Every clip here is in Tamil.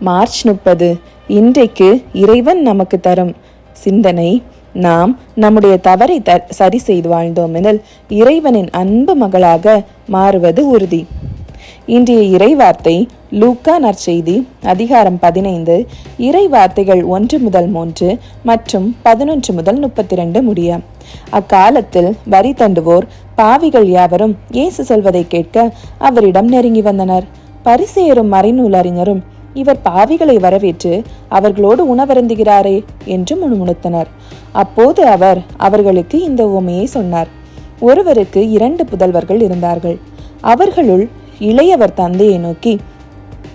மார்ச் முப்பது. இன்றைக்கு இறைவன் நமக்கு தரும் சிந்தனை நாம் நம்முடைய தவறை த சரி செய்து வாழ்ந்தோமெனில் இறைவனின் அன்பு மகளாக மாறுவது உறுதி. இன்றைய இறைவார்த்தை லூக்கா நற்செய்தி அதிகாரம் பதினைந்து. இறை வார்த்தைகள் ஒன்று முதல் மூன்று மற்றும் பதினொன்று முதல் முப்பத்தி ரெண்டு முடிய. அக்காலத்தில் வரி தண்டுவோர் பாவிகள் யாவரும் இயேசு சொல்வதை கேட்க அவரிடம் நெருங்கி வந்தனர். பரிசேயரும் மறைநூல் அறிஞரும் இவர் பாவிகளை வரவேற்று அவர்களோடு உணவருந்துகிறாரே என்று முணுமுணுத்தனர். அப்போது அவர் அவர்களுக்கு இந்த உவமையை சொன்னார். ஒருவருக்கு இரண்டு புதல்வர்கள் இருந்தார்கள். அவர்களுள் இளையவர் தந்தையை நோக்கி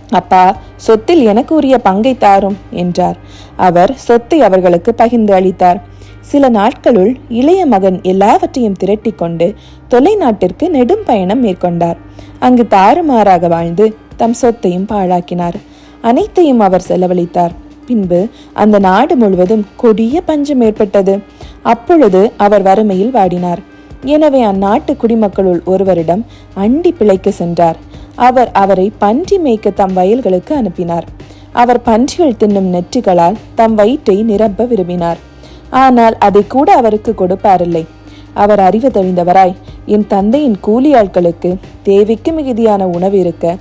அப்பா சொத்தில் எனக்கு உரிய பங்கை தாரும் என்றார். அவர் சொத்தை அவர்களுக்கு பகிர்ந்து அளித்தார். சில நாட்களுள் இளைய மகன் எல்லாவற்றையும் திரட்டி கொண்டு தொலைநாட்டிற்கு நெடும் பயணம் மேற்கொண்டார். அங்கு தாறுமாறாக வாழ்ந்து தம் சொத்தையும் பாழாக்கினார். அனைத்தையும் அவர் செலவழித்தார். பின்பு அந்த நாடு முழுவதும் கொடிய பஞ்சம் ஏற்பட்டது. அப்பொழுது அவர் வறுமையில் வாடினார். எனவே அந்நாட்டு குடிமக்களுள் ஒருவரிடம் அண்டி பிழைக்க சென்றார். அவர் அவரை பன்றி மேய்க்க தம் வயல்களுக்கு அனுப்பினார். அவர் பன்றிகள் தின்னும் நெற்றிகளால் தம் வயிற்றை நிரப்ப விரும்பினார். ஆனால் அதை கூட அவருக்கு கொடுப்பாரில்லை. அவர் அறிவு தெளிந்தவராய் என் தந்தையின் கூலி ஆட்களுக்கு தேவைக்கு மிகுதியான உணவு இருக்க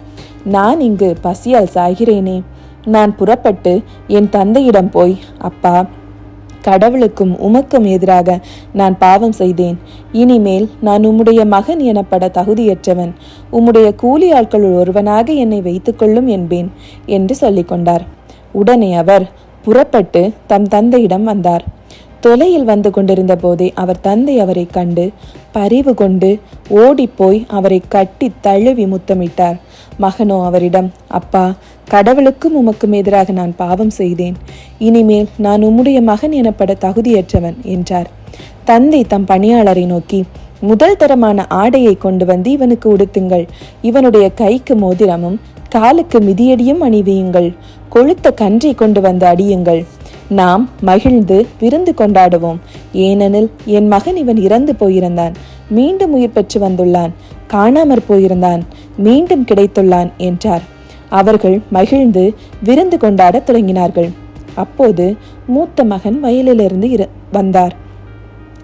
நான் இங்கு பசியால் சாகிறேனே. நான் புறப்பட்டு என் தந்தையிடம் போய் அப்பா கடவுளுக்கும் உமக்கும் எதிராக நான் பாவம் செய்தேன். இனிமேல் நான் உம்முடைய மகன் எனப்பட தகுதியற்றவன். உம்முடைய கூலி ஆட்களுள் ஒருவனாக என்னை வைத்துக்கொள்ளும் என்பேன் என்று சொல்லிக்கொண்டார். உடனே அவர் புறப்பட்டு தம் தந்தையிடம் வந்தார். தொலையில் வந்து கொண்டிருந்த போதே அவர் தந்தை அவரை கண்டு பரிவு கொண்டு ஓடிப்போய் அவரை கட்டி தழுவி முத்தமிட்டார். மகனோ அவரிடம் அப்பா கடவுளுக்கும் உமக்கும் எதிராக நான் பாவம் செய்தேன். இனிமேல் நான் உம்முடைய மகன் எனப்பட தகுதியற்றவன் என்றார். தந்தை தம் பணியாளரை நோக்கி முதல் தரமான ஆடையை கொண்டு வந்து இவனுக்கு உடுத்துங்கள். இவனுடைய கைக்கு மோதிரமும் காலுக்கு மிதியடியும் அணிவியுங்கள். கொழுத்த கன்றை கொண்டு வந்து அடியுங்கள். நாம் மகிழ்ந்து விருந்து கொண்டாடுவோம். ஏனெனில் என் மகன் இவன் இறந்து போயிருந்தான். மீண்டும் உயிர் பெற்று வந்துள்ளான். காணாமற் போயிருந்தான். மீண்டும் கிடைத்துள்ளான் என்றார். அவர்கள் மகிழ்ந்து விருந்து கொண்டாடத் தொடங்கினார்கள். அப்போது மூத்த மகன் வயலிலிருந்து இரு வந்தார்.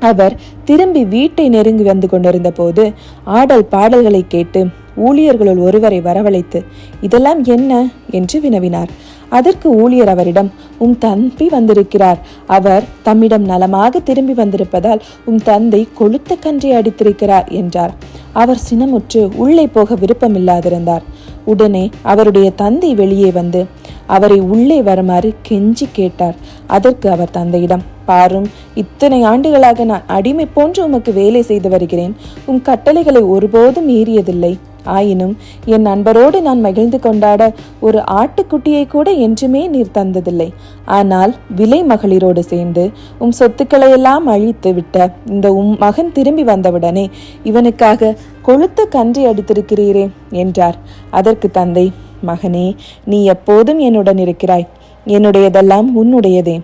அவர் திரும்பி வீட்டை நெருங்கி வந்து கொண்டிருந்த போது ஆடல் பாடல்களை கேட்டு ஊழியர்களுள் ஒருவரை வரவழைத்து இதெல்லாம் என்ன? என்று வினவினார். அதற்கு ஊழியர் அவரிடம் உம் தம்பி வந்திருக்கிறார். அவர் தம்மிடம் நலமாக திரும்பி வந்திருப்பதால் உம் தந்தை கொளுத்த கன்றை அடித்திருக்கிறார் என்றார். அவர் சினமுற்று உள்ளே போக விருப்பமில்லாதிருந்தார். உடனே அவருடைய தந்தை வெளியே வந்து அவரை உள்ளே வருமாறு கெஞ்சி கேட்டார். அதற்கு அவர் தந்தையிடம் பாரும் இத்தனை ஆண்டுகளாக நான் அடிமை போன்று உமக்கு வேலை செய்து வருகிறேன். உன் கட்டளைகளை ஒருபோதும் மீறியதில்லை. ஆயினும் என் நண்பரோடு நான் மகிழ்ந்து கொண்டாட ஒரு ஆட்டுக்குட்டியை கூட என்றுமே நீர் தந்ததில்லை. ஆனால் விலை மகளிரோடு சேர்ந்து உம் சொத்துக்களை எல்லாம் அழித்து விட்ட இந்த உம் மகன் திரும்பி வந்தவுடனே இவனுக்காக கொளுத்த கன்றி அடித்திருக்கிறீரே என்றார். அதற்கு தந்தை மகனே நீ எப்போதும் என்னுடன் இருக்கிறாய். என்னுடையதெல்லாம் உன்னுடையதே.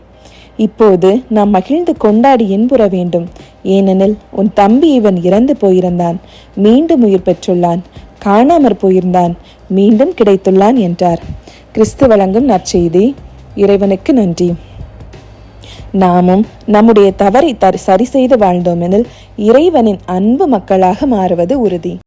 இப்போது நாம் மகிழ்ந்து கொண்டாடி இன்புற வேண்டும். ஏனெனில் உன் தம்பி இவன் இறந்து போயிருந்தான். மீண்டும் உயிர் பெற்றுள்ளான். காணாமற் போயிருந்தான். மீண்டும் கிடைத்துள்ளான் என்றார். கிறிஸ்து வழங்கும் நற்செய்தி. இறைவனுக்கு நன்றி. நாமும் நம்முடைய தவறை தர் சரி செய்து வாழ்ந்தோமெனில் இறைவனின் அன்பு மக்களாக மாறுவது உறுதி.